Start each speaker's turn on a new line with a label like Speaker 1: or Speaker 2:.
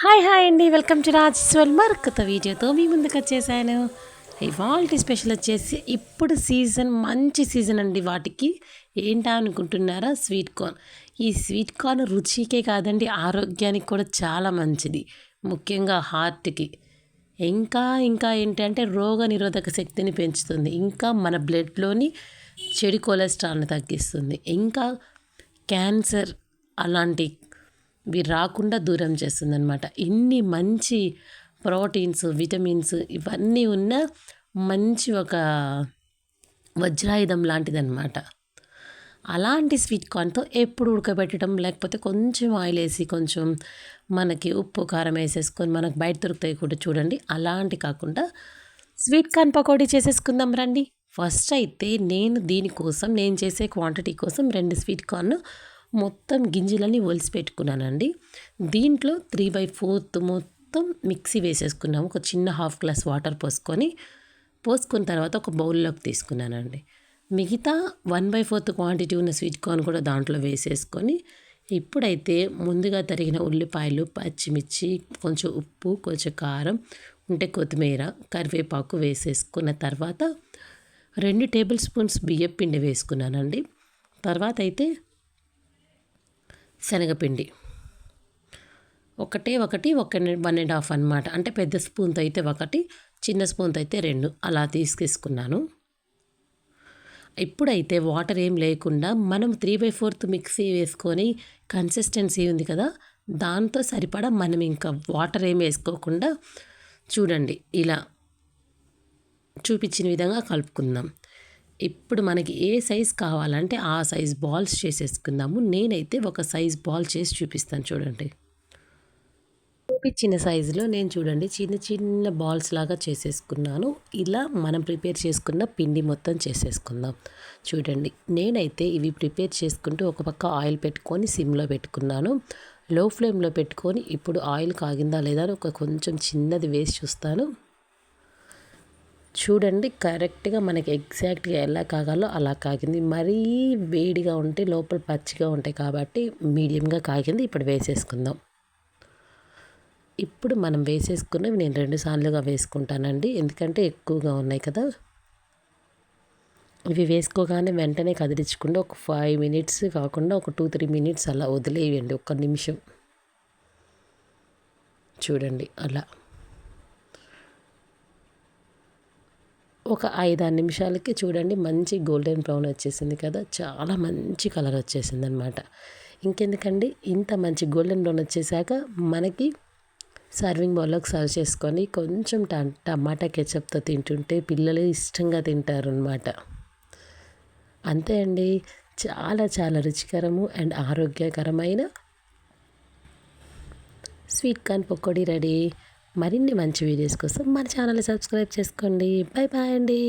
Speaker 1: Hi hi అండి. Welcome to Raj స్వల్ కొత్త వీడియోతో మీ ముందుకు వచ్చేసాను. ఇవాళ స్పెషల్ వచ్చేసి ఇప్పుడు సీజన్ మంచి సీజన్ అండి వాటికి. ఏంటా అనుకుంటున్నారా? Sweet corn. ఈ స్వీట్ కార్న్ రుచికే కాదండి ఆరోగ్యానికి కూడా చాలా మంచిది. ముఖ్యంగా హార్ట్కి. ఇంకా ఇంకా ఏంటంటే రోగ నిరోధక శక్తిని పెంచుతుంది. ఇంకా మన బ్లడ్లోని చెడు కొలెస్ట్రాల్ని తగ్గిస్తుంది. ఇంకా క్యాన్సర్ అలాంటి ఇవి రాకుండా దూరం చేస్తుంది అనమాట ఇన్ని మంచి ప్రోటీన్స్ విటమిన్స్ ఇవన్నీ ఉన్న మంచి ఒక వజ్రాయుధం లాంటిదనమాట అలాంటి స్వీట్ కార్న్తో ఎప్పుడు ఉడకబెట్టడం లేకపోతే కొంచెం ఆయిల్ వేసి కొంచెం మనకి ఉప్పు కారం వేసేసుకొని మనకు బయట దొరుకుతాయి కూడా చూడండి. అలాంటి కాకుండా స్వీట్ కార్న్ పకోడీ చేసేసుకుందాం రండి. ఫస్ట్ అయితే నేను దీనికోసం నేను చేసే క్వాంటిటీ కోసం రెండు స్వీట్ కార్న్ మొత్తం గింజలని ఒలిసి పెట్టుకున్నానండి. దీంట్లో త్రీ బై ఫోర్త్ మొత్తం మిక్సీ వేసేసుకున్నాము. ఒక చిన్న హాఫ్ గ్లాస్ వాటర్ పోసుకొని పోసుకున్న తర్వాత ఒక బౌల్లోకి తీసుకున్నానండి. మిగతా వన్ బై ఫోర్త్ క్వాంటిటీ ఉన్న స్వీట్ కార్న్ కూడా దాంట్లో వేసేసుకొని ఇప్పుడైతే ముందుగా తరిగిన ఉల్లిపాయలు పచ్చిమిర్చి కొంచెం ఉప్పు కొంచెం కారం ఉంటే కొత్తిమీర కరివేపాకు వేసేసుకున్న తర్వాత రెండు టేబుల్ స్పూన్స్ బియ్యం పిండి వేసుకున్నానండి. తర్వాత అయితే శనగపిండి. ఒకటే ఒకటి ఒక వన్ అండ్ హాఫ్ అనమాట అంటే పెద్ద స్పూన్తో అయితే ఒకటి చిన్న స్పూన్తో అయితే రెండు. అలా తీసుకేసుకున్నాను. ఇప్పుడైతే వాటర్ ఏం లేకుండా మనం త్రీ బై ఫోర్త్ మిక్సీ వేసుకొని కన్సిస్టెన్సీ ఉంది కదా దాంతో సరిపడా మనం ఇంకా వాటర్ ఏం వేసుకోకుండా చూడండి ఇలా చూపించిన విధంగా కలుపుకుందాం. ఇప్పుడు మనకి ఏ సైజ్ కావాలంటే ఆ సైజ్ బాల్స్ చేసేసుకుందాము. నేనైతే ఒక సైజ్ బాల్ చేసి చూపిస్తాను చూడండి. చూపించిన సైజులో నేను చూడండి చిన్న చిన్న బాల్స్ లాగా చేసేసుకున్నాను. ఇలా మనం ప్రిపేర్ చేసుకున్న పిండి మొత్తం చేసేసుకుందాం. చూడండి నేనైతే ఇవి ప్రిపేర్ చేసుకుంటూ ఒక పక్క ఆయిల్ పెట్టుకొని సిమ్లో పెట్టుకున్నాను. లో ఫ్లేమ్లో పెట్టుకొని ఇప్పుడు ఆయిల్ కాగిందా లేదా అని ఒక కొంచెం చిన్నది వేసి చూస్తాను. చూడండి కరెక్ట్గా మనకి ఎగ్జాక్ట్గా ఎలా కాగాలో అలా కాగింది. మరీ వేడిగా ఉంటే లోపల పచ్చిగా ఉంటాయి కాబట్టి మీడియంగా కాగింది. ఇప్పుడు వేసేసుకుందాం. ఇప్పుడు మనం వేసేసుకున్నవి నేను రెండు సార్లుగా వేసుకుంటానండి. ఎందుకంటే ఎక్కువగా ఉన్నాయి కదా. ఇవి వేసుకోగానే వెంటనే కదిలించకుండా ఒక ఫైవ్ మినిట్స్ కాకుండా ఒక టూ త్రీ మినిట్స్ అలా వదిలేయండి ఒక్క నిమిషం. చూడండి అలా. ఒక ఐదారు నిమిషాలకి చూడండి మంచి గోల్డెన్ బ్రౌన్ వచ్చేసింది కదా. చాలా మంచి కలర్ వచ్చేసింది అనమాట ఇంకెందుకండి ఇంత మంచి గోల్డెన్ బ్రౌన్ వచ్చేసాక మనకి సర్వింగ్ బౌల్లోకి సర్వ్ చేసుకొని కొంచెం టమాటా కెచప్తో తింటుంటే పిల్లలు ఇష్టంగా తింటారు అనమాట అంతే అండి. చాలా చాలా రుచికరము అండ్ ఆరోగ్యకరమైన స్వీట్ కార్న్ పకోడీ రెడీ. మరిన్ని మంచి వీడియోస్ కోసం మన ఛానల్ సబ్స్క్రైబ్ చేసుకోండి. బాయ్ బాయ్ అండి.